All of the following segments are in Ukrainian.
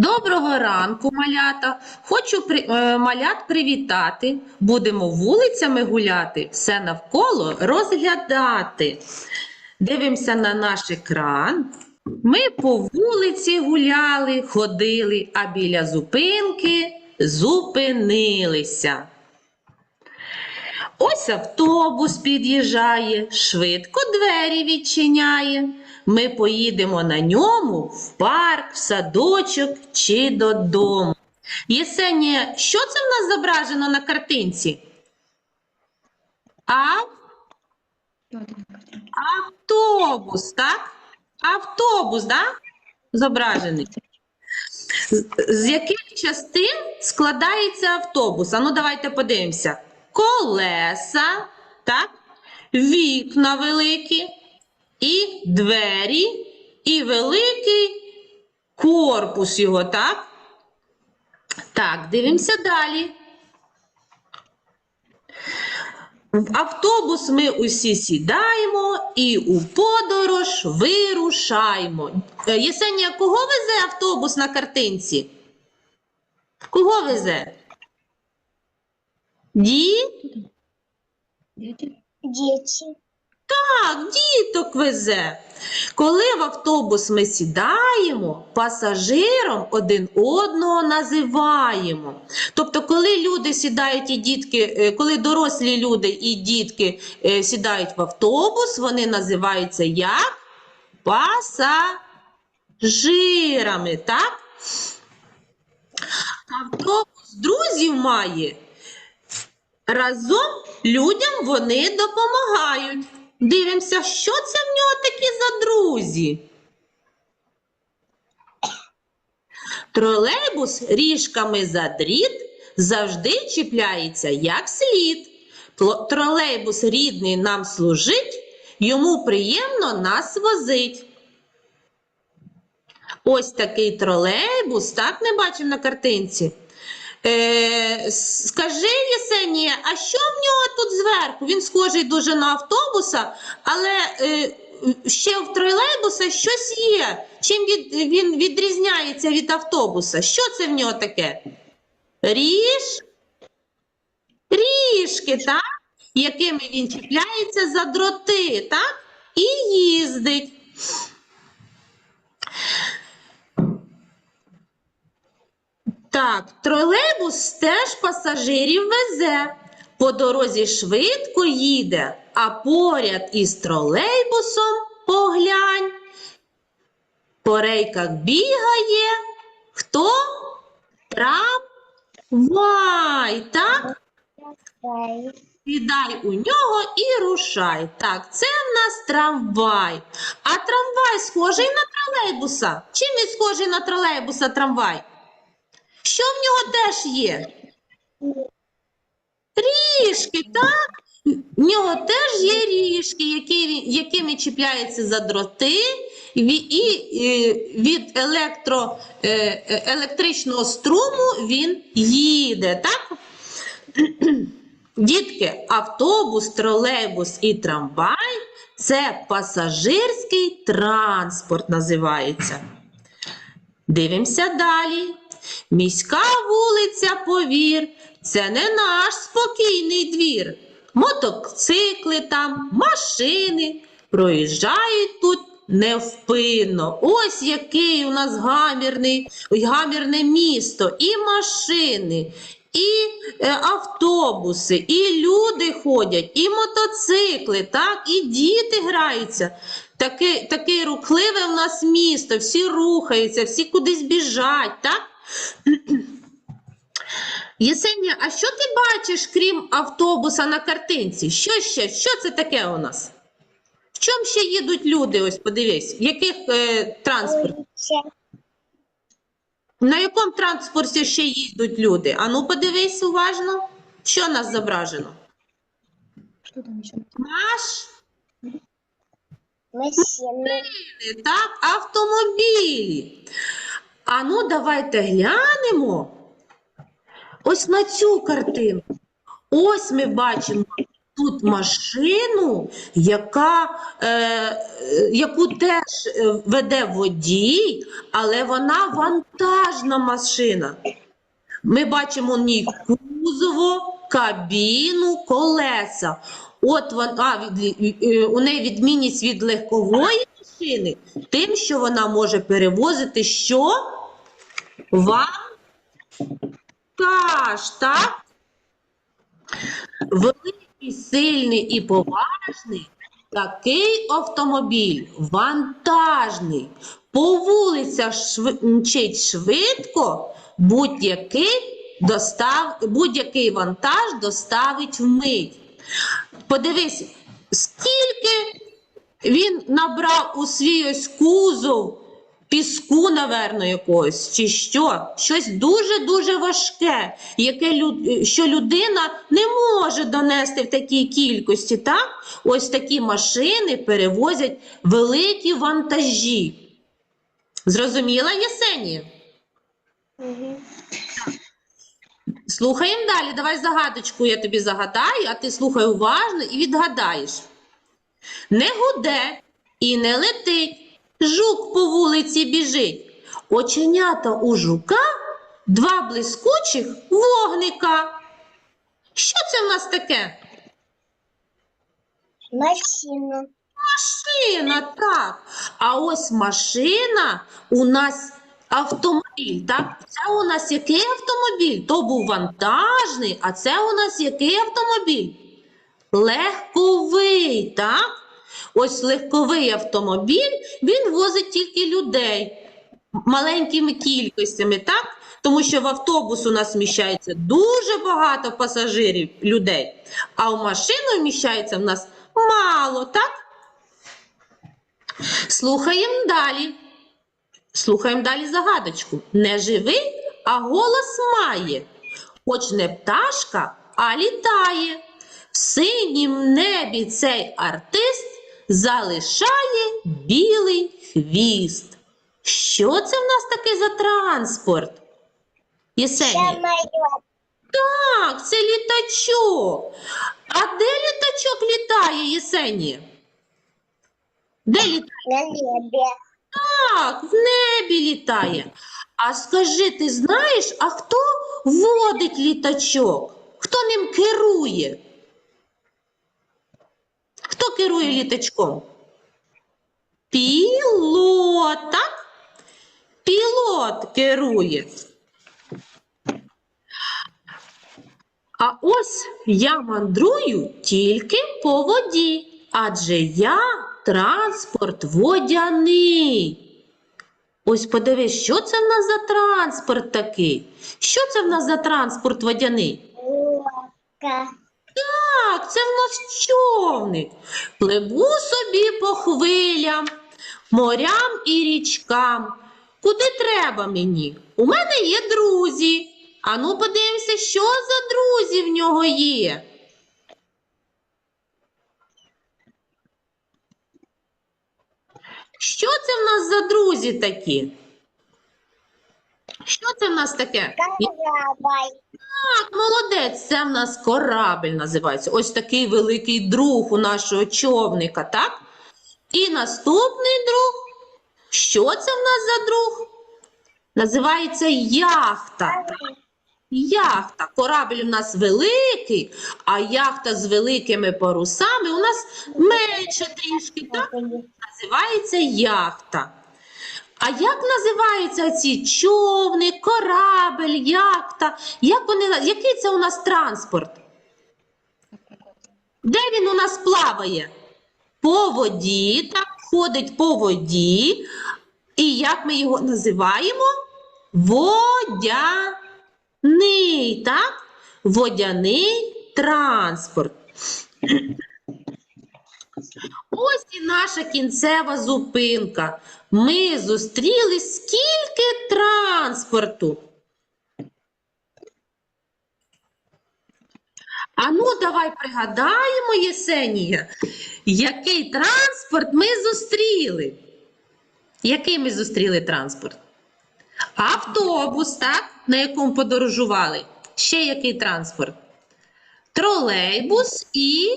Доброго ранку, малята. Хочу при... е, малят привітати. Будемо вулицями гуляти, все навколо розглядати. Дивимося на наш екран. Ми по вулиці гуляли, ходили, а біля зупинки зупинилися. Ось автобус під'їжджає, швидко двері відчиняє. Ми поїдемо на ньому в парк, в садочок чи додому. Єсенія, що це в нас зображено на картинці? А? Автобус, так? Автобус, так? Зображений. З, яких частин складається автобус? А ну давайте подивимося. Колеса, так? Вікна великі, і двері, і великий корпус його, так? Так, дивимося далі. В автобус ми усі сідаємо і у подорож вирушаємо. Е, Єсенія, кого везе автобус на картинці? Кого везе? Ді? Дети. Так, діток везе. Коли в автобус ми сідаємо, пасажиром один одного називаємо. Тобто, коли люди сідають і дітки, е, коли дорослі люди і дітки е, сідають в автобус, вони називаються як пасажирами, так? Автобус друзів має. Разом людям вони допомагають. Дивимося, що це в нього такі за друзі. Тролейбус ріжками за дріт завжди чіпляється як слід. Тролейбус рідний нам служить, йому приємно нас возить. Ось такий тролейбус, так не бачимо на картинці. Е, скажи, Єсенія, а що в нього тут зверху? Він схожий дуже на автобуса, але е, ще в тролейбуса щось є. Чим від, він відрізняється від автобуса? Що це в нього таке? Ріж? Ріжки, так? Якими він чіпляється за дроти, так? І їздить. Так, тролейбус теж пасажирів везе. По дорозі швидко їде, а поряд із тролейбусом поглянь. По рейках бігає. Хто? Трамвай, так? Сідай у нього і рушай. Так, це в нас трамвай. А трамвай схожий на тролейбуса. Чим він схожий на тролейбуса трамвай? Що в нього теж є? Ріжки, так? В нього теж є ріжки, які, якими чіпляються за дроти, і, е, від електро, е, е, електричного струму він їде, так? Дітки, автобус, тролейбус і трамвай це пасажирський транспорт називається. Дивимося далі. Міська вулиця, повір, це не наш спокійний двір. Мотоцикли там, машини проїжджають тут невпинно. Ось який у нас гамірний, гамірне місто, і машини, і е, автобуси, і люди ходять, і мотоцикли, так, і діти граються. Таке, таке рухливе в нас місто, всі рухаються, всі кудись біжать, так? Єсенія, а що ти бачиш, крім автобуса на картинці? Що ще? Що це таке у нас? В чому ще їдуть люди? Ось подивись, яких е, транспорт? На якому транспорті ще їдуть люди? Ану, подивись уважно, що у нас зображено? Маш, Машины. так, автомобілі. Ану, давайте глянемо ось на цю картину. Ось ми бачимо тут машину, яка, е, яку теж е, веде водій, але вона вантажна машина. Ми бачимо в кузово, кабіну, колеса. От вона е, у неї відмінність від легкової машини, тим, що вона може перевозити що? Вантаж, так? Великий, сильний і поважний такий автомобіль вантажний. По вулицях мчить швидко, будь-який будь-який вантаж доставить вмить. Подивись, скільки він набрав у свій ось кузов піску, наверно, якогось, чи що? Щось дуже-дуже важке, яке люд... що людина не може донести в такій кількості. Так? Ось такі машини перевозять великі вантажі. Зрозуміла, Єсенія? Слухаємо далі. Давай загадочку я тобі загадаю, а ти слухай уважно і відгадаєш. Не гуде і не летить, жук по вулиці біжить. Оченята у жука, два блискучих вогника. Що це в нас таке? Машина. Машина, так. А ось машина у нас автомобіль, так? Це у нас який автомобіль? То був вантажний, а це у нас який автомобіль? Легковий, так? Ось легковий автомобіль, він возить тільки людей маленькими кількостями, так? Тому що в автобус у нас вміщається дуже багато пасажирів, людей, а в машину вміщається в нас мало, так? Слухаємо далі. Слухаємо далі загадочку. Не живий, а голос має. Хоч не пташка, а літає. В синім небі цей артист залишає білий хвіст. Що це в нас таке за транспорт? Єсенія? Так, це літачок. А де літачок літає, Єсенія? Де літає? На небе. Так, в небі літає. А скажи, ти знаєш, а хто водить літачок? Хто ним керує? Керує літачком? Пілот, так? Пілот керує. А ось я мандрую тільки по воді, адже я транспорт водяний. Ось подивись, що це в нас за транспорт такий? Що це в нас за транспорт водяний? Лодка. Так, це в нас човник. Пливу собі по хвилям, морям і річкам. Куди треба мені? У мене є друзі. Ану, подивимося, що за друзі в нього є. Що це в нас за друзі такі? Що це в нас таке? Корабль. Так, молодець, це в нас корабель називається. Ось такий великий друг у нашого човника, так? І наступний друг. Що це в нас за друг? Називається яхта. Яхта. Корабель у нас великий, а яхта з великими парусами у нас менше трішки, так? Називається яхта. А як називаються ці човни, корабель, яхта? Як вони, який це у нас транспорт? Де він у нас плаває? По воді, так, ходить по воді. І як ми його називаємо? Водяний, так? Водяний транспорт. Ось і наша кінцева зупинка. Ми зустріли скільки транспорту. А ну, давай пригадаємо, Єсенія, який транспорт ми зустріли. Який ми зустріли транспорт? Автобус, так? На якому подорожували. Ще який транспорт? тролейбус і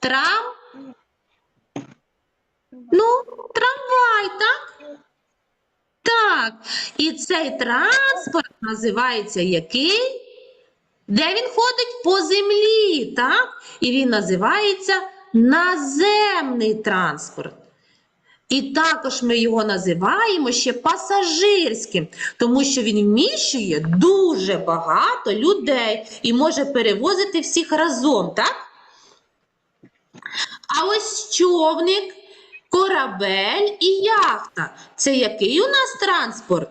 трам. Ну, трамвай, так? Так. І цей транспорт називається який? Де він ходить по землі, так? І він називається наземний транспорт. І також ми його називаємо ще пасажирським, тому що він вміщує дуже багато людей і може перевозити всіх разом, так? А ось човник, корабель і яхта. Це який у нас транспорт?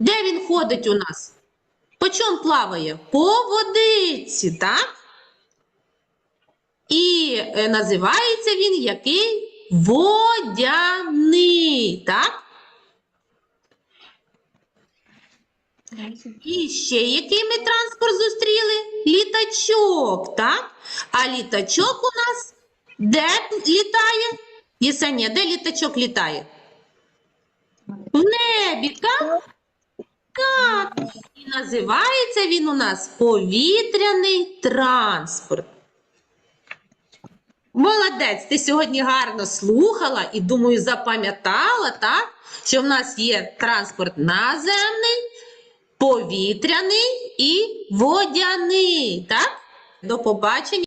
Де він ходить у нас? По чому плаває? По водиці, так? І е, називається він який? Водяний, так? І ще який ми транспорт зустріли? Літачок, так? А літачок у нас де літає? Єсенія, де літачок літає? В небі, так? Так. І називається він у нас повітряний транспорт. Молодець, ти сьогодні гарно слухала і, думаю, запам'ятала, так? Що в нас є транспорт наземний, повітряний і водяний. Так? До побачення.